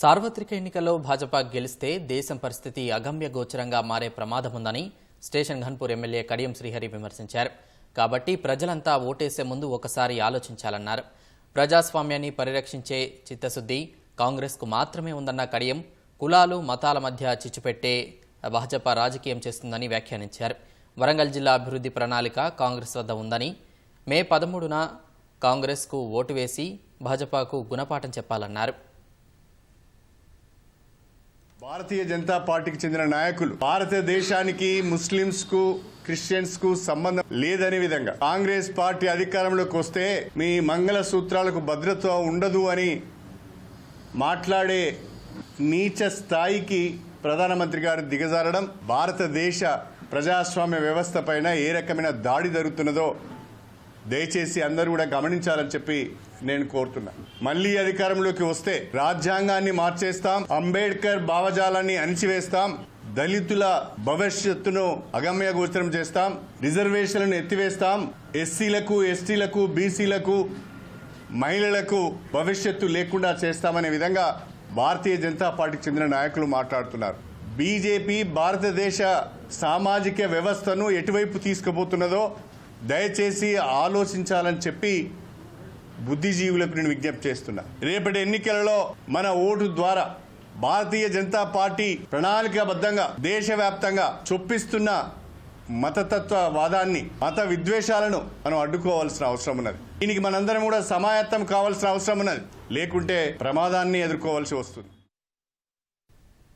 సార్వత్రిక ఎన్నికల్లో భాజపా గెలిస్తే దేశం పరిస్థితి అగమ్య గోచరంగా మారే ప్రమాదం ఉందని స్టేషన్ ఘన్పూర్ ఎమ్మెల్యే కడియం శ్రీహరి విమర్శించారు. కాబట్టి ప్రజలంతా ఓటేసే ముందు ఒకసారి ఆలోచించాలన్నారు. ప్రజాస్వామ్యాన్ని పరిరక్షించే చిత్తశుద్ధి కాంగ్రెస్కు మాత్రమే ఉందన్న కడియం కులాలు మతాల మధ్య చిచ్చుపెట్టే భాజపా రాజకీయం చేస్తుందని వ్యాఖ్యానించారు. వరంగల్ జిల్లా అభివృద్ధి ప్రణాళిక కాంగ్రెస్ వద్ద ఉందని మే పదమూడున కాంగ్రెస్కు ఓటు వేసి భాజపాకు గుణపాఠం చెప్పాలన్నారు. భారతీయ జనతా పార్టీకి చెందిన నాయకులు. భారతదేశానికి ముస్లింస్కు క్రిస్టియన్స్కు సంబంధం లేదనే విధంగా కాంగ్రెస్ పార్టీ అధికారంలోకి వస్తే మీ మంగళ సూత్రాలకు భద్రత ఉండదు అని మాట్లాడే నీచ స్థాయికి ప్రధానమంత్రి గారు దిగజారడం భారతదేశ ప్రజాస్వామ్య వ్యవస్థ పైన ఏ రకమైన దాడి జరుగుతున్నదో దయచేసి అందరూ కూడా గమనించాలని చెప్పి నేను కోరుతున్నా. మళ్ళీ అధికారంలోకి వస్తే రాజ్యాంగాన్ని మార్చేస్తాం అంబేద్కర్ భావజాలాన్ని అణిచివేస్తాం దళితుల భవిష్యత్తును అగమ్య గోచరం చేస్తాం రిజర్వేషన్లను ఎత్తివేస్తాం ఎస్సీలకు ఎస్టీలకు బీసీలకు మహిళలకు భవిష్యత్తు లేకుండా చేస్తామనే విధంగా భారతీయ జనతా పార్టీకి చెందిన నాయకులు మాట్లాడుతున్నారు. బీజేపీ భారతదేశ సామాజిక వ్యవస్థను ఎటువైపు తీసుకుపోతున్నదో దయచేసి ఆలోచించాలని చెప్పి బుద్ధిజీవులకు నేను విజ్ఞప్తి చేస్తున్నా. రేపటి ఎన్నికలలో మన ఓటు ద్వారా భారతీయ జనతా పార్టీ ప్రణాళికాబద్ధంగా దేశవ్యాప్తంగా చొప్పిస్తున్న మతతత్వ వాదాన్ని మత విద్వేషాలను మనం అడ్డుకోవాల్సిన అవసరం ఉన్నది. దీనికి మనందరం కూడా సమాయత్తం కావాల్సిన అవసరం ఉన్నది. లేకుంటే ప్రమాదాన్ని ఎదుర్కోవాల్సి వస్తుంది.